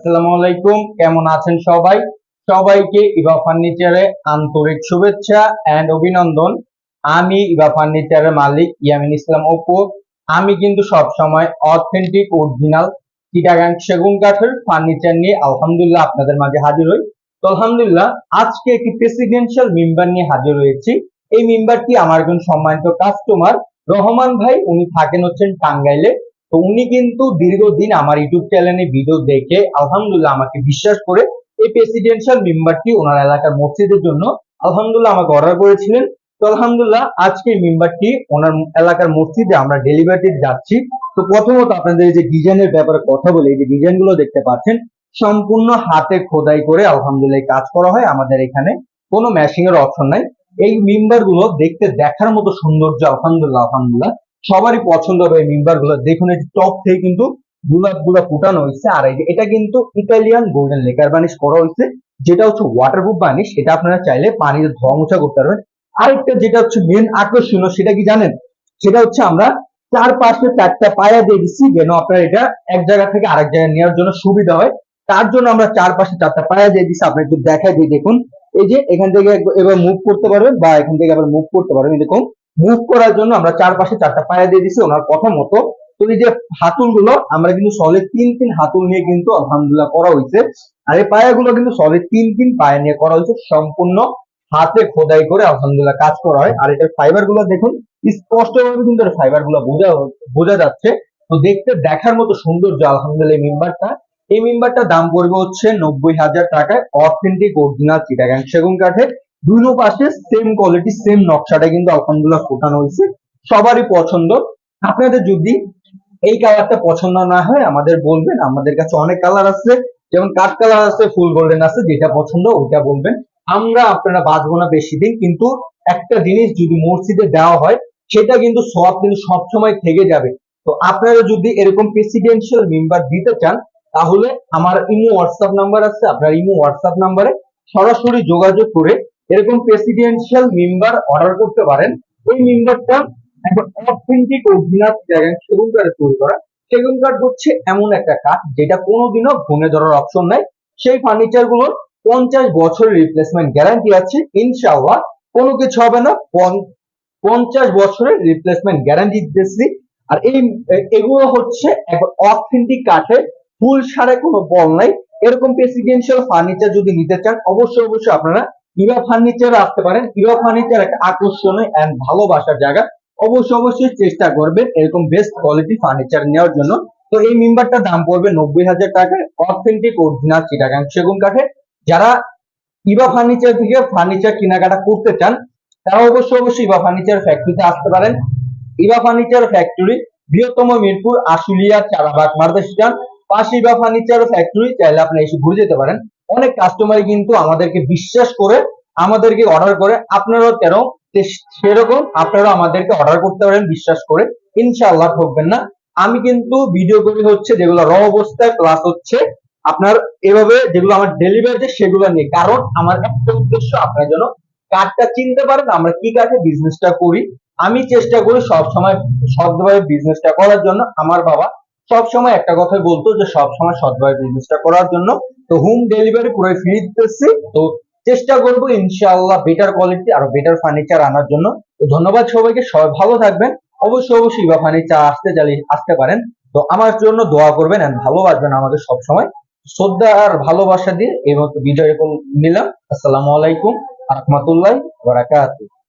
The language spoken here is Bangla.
আসসালামু আলাইকুম, কেমন আছেন সবাই? সবাইকে ইবা ফার্নিচারে আন্তরিক শুভেচ্ছা এন্ড অভিনন্দন। আমি ইবা ফার্নিচারের মালিক ইয়ামিন ইসলাম অপু। আমি কিন্তু সব সময় অথেন্টিক অরিজিনাল চিটাগাং সেগুন কাঠের ফার্নিচার নিয়ে আলহামদুলিল্লাহ আপনাদের মাঝে হাজির হই। তো আলহামদুলিল্লাহ, আজকে একটি প্রেসিডেন্সিয়াল মেম্বার নিয়ে হাজির হয়েছি। এই মেম্বারটি আমার একজন সম্মানিত কাস্টমার রহমান ভাই। উনি থাকেন হচ্ছেন টাঙ্গাইলে। তো উনি কিন্তু দীর্ঘদিন আমার ইউটিউব চ্যানেলে ভিডিও দেখে, আলহামদুলিল্লাহ আমাকে বিশ্বাস করে এই প্রেসিডেন্সিয়াল মেম্বারটি ওনার এলাকার মসজিদের জন্য আলহামদুলিল্লাহ আমাকে অর্ডার করেছিলেন। তো আলহামদুলিল্লাহ আজকে মেম্বারটি ওনার এলাকার মসজিদে আমরা ডেলিভারি যাচ্ছি। তো প্রথমত আপনাদের এই যে ডিজাইনের ব্যাপারে কথা বলে, এই যে ডিজাইনগুলো দেখতে পাচ্ছেন, সম্পূর্ণ হাতে খোদাই করে আলহামদুলিল্লাহ কাজ করা হয়। আমাদের এখানে কোনো ম্যাশিং এর অপশন নাই। এই মেম্বারগুলো দেখতে দেখার মতো সৌন্দর্য, আলহামদুলিল্লাহ আলহামদুলিল্লাহ সবারই পছন্দ হবে এই মেম্বারগুলো। দেখুন, এই টপ থেকে কিন্তু গোলাপগুলা ফুটানো হয়েছে, আর এটা কিন্তু ইতালিয়ান গোল্ডেন লেকার বানিশ করা হয়েছে, যেটা হচ্ছে ওয়াটারপ্রুফ বানিশ এটা আপনারা চাইলে পানিতে ধোয়া মোছা করতে পারবেন। আরেকটা যেটা হচ্ছে মেন আকর্ষণীয়, সেটা কি জানেন? সেটা হচ্ছে আমরা চার পাশে চারটা পায়া দিয়ে দিচ্ছি, যেন আপনার এটা এক জায়গা থেকে আরেক জায়গায় নেওয়ার জন্য সুবিধা হয়। তার জন্য আমরা চার পাশে চারটা পায়া দিয়ে দিচ্ছি আপনি একটু দেখাই দিয়ে দেখুন। এই যে এখান থেকে এবার মুভ করতে পারবেন, বা এখান থেকে আবার মুভ করতে পারবেন এরকম মুভ করার জন্য আমরা চার পাশে চারটা পায়া দিয়ে দিচ্ছি ওনার কথা মতো। তো এই যে হাতুলগুলো আমরা কিন্তু সলিড তিন তিন হাতুল নিয়ে কিন্তু আলহামদুলিল্লাহ করা হয়েছে। আর এই পায়াগুলো কিন্তু সলিড তিন তিন পায়া নিয়ে করা হয়েছে, সম্পূর্ণ হাতে খোদাই করে আলহামদুলিল্লাহ কাজ করা হয়। আর এটার ফাইবারগুলো দেখুন স্পষ্ট ভাবে কিন্তু ফাইবারগুলো বোঝা বোঝা যাচ্ছে। তো দেখতে, দেখার মতো সৌন্দর্য আলহামদুলিল্লাহ এই মেম্বারটা। এই মেম্বারটা দাম পড়বে হচ্ছে নব্বই হাজার টাকায় অথেন্টিক অরিজিনাল চিটাগাং সেগুন কাঠে দুই পাশে সেম কোয়ালিটি সেম নকশাটা কিন্তু আলহামদুলিল্লাহ ফোটানো হয়েছে। সবারই পছন্দ। আপনাদের যদি এই কালারটা পছন্দ না হয়, আমাদের বলবেন। আমাদের কাছে অনেক কালার আছে। যেমন কাঠ কালার আছে, ফুল গোল্ডেন আছে, যেটা পছন্দ ওইটা বলবেন। আমরা আপনারা বাঁচবো না বেশি দিন, কিন্তু একটা জিনিস যদি মসজিদে দেওয়া হয়, সেটা কিন্তু সব কিন্তু সবসময় থেকে যাবে। তো আপনারা যদি এরকম প্রেসিডেন্সিয়াল মেম্বার দিতে চান, তাহলে আমার ইমো হোয়াটসঅ্যাপ নাম্বার আছে। আপনার ইমো হোয়াটসঅ্যাপ নাম্বারে সরাসরি যোগাযোগ করে এরকম প্রেসিডেন্সিয়াল মেম্বার অর্ডার করতে পারেন। এই মেম্বারটা এখন অথেন্টিক অরিজিনাল সেগুন কাঠে তৈরি করা। সেগুন কাঠ হচ্ছে এমন একটা কাঠ যেটা কোনোদিনও ভেঙে ধরার অপশন নাই। সেই ফার্নিচারগুলোর পঞ্চাশ বছরের রিপ্লেসমেন্ট গ্যারান্টি আছে। ইনশাআল্লাহ কোনো কিছু হবে না। পঞ্চাশ বছরের রিপ্লেসমেন্ট গ্যারান্টি দিতেছি আর এই, এগুলো হচ্ছে একবার অথেন্টিক কাঠে ফুল সারে কোনো বল নাই। এরকম প্রেসিডেন্সিয়াল ফার্নিচার যদি নিতে চান, অবশ্যই অবশ্যই আপনারা ইভা ফার্নিচার আসতে পারেন। ইভা ফার্নিচার একটা আকর্ষণীয় এন্ড ভালোবাসার জায়গা। অবশ্যই অবশ্যই চেষ্টা করবেন এরকম বেস্ট কোয়ালিটি ফার্নিচার নেওয়ার জন্য। তো এই মেম্বারটার দাম পড়বে নব্বই হাজার টাকায় অথেন্টিক অরিজিনাল চিটাগাং সেগুন কাঠে যারা ইভা ফার্নিচার থেকে ফার্নিচার কেনাকাটা করতে চান, তারা অবশ্যই অবশ্যই ইভা ফার্নিচার ফ্যাক্টরিতে আসতে পারেন। ইভা ফার্নিচার ফ্যাক্টরি বৃহত্তম মিরপুর, আশুলিয়া চারাবাগ মার্দা স্টেশন পাশে ইভা ফার্নিচার ফ্যাক্টরি চাইলে আপনি এসে ঘুরে যেতে পারেন। অনেক কাস্টমার কিন্তু আমাদেরকে বিশ্বাস করে, আমাদেরকে অর্ডার করে। আপনারাও কেন সেরকম আপনারা আমাদেরকে অর্ডার করতে পারেন, বিশ্বাস করে। ইনশাআল্লাহ ঠকবেন না। আমি কিন্তু ভিডিও করি হচ্ছে যেগুলো র অবস্থায় প্লাস হচ্ছে আপনার এভাবে যেগুলো আমার ডেলিভারি সেগুলো নিয়ে। কারণ আমার একটা উদ্দেশ্য, আপনার জন্য কার্ডটা চিনতে পারেন, আমরা কি কাঠে বিজনেসটা করি। আমি চেষ্টা করি সব সময় সৎভাবে বিজনেসটা করার জন্য। আমার বাবা সব সময় একটা কথাই বলতো যে সব সময় সৎভাবে বিজনেসটা করার জন্য। তো হোম ডেলিভারি পুরো ফ্রি দিতেছি। তো চেষ্টা করব ইনশাআল্লাহ বেটার কোয়ালিটি আর বেটার ফার্নিচার আনার জন্য। তো ধন্যবাদ সবাইকে, সবাই ভালো থাকবেন। অবশ্যই অবশ্যই ইভা ফার্নিচার আসতে চালি আসতে পারেন। তো আমার জন্য দোয়া করবেন and ভালোবাসবেন আমাদের সব সময় শ্রদ্ধা আর ভালোবাসা দিয়ে এই মতো বিজয় নিলাম। আসসালামু আলাইকুম রহমতুল্লাহ বারাকাতুহু।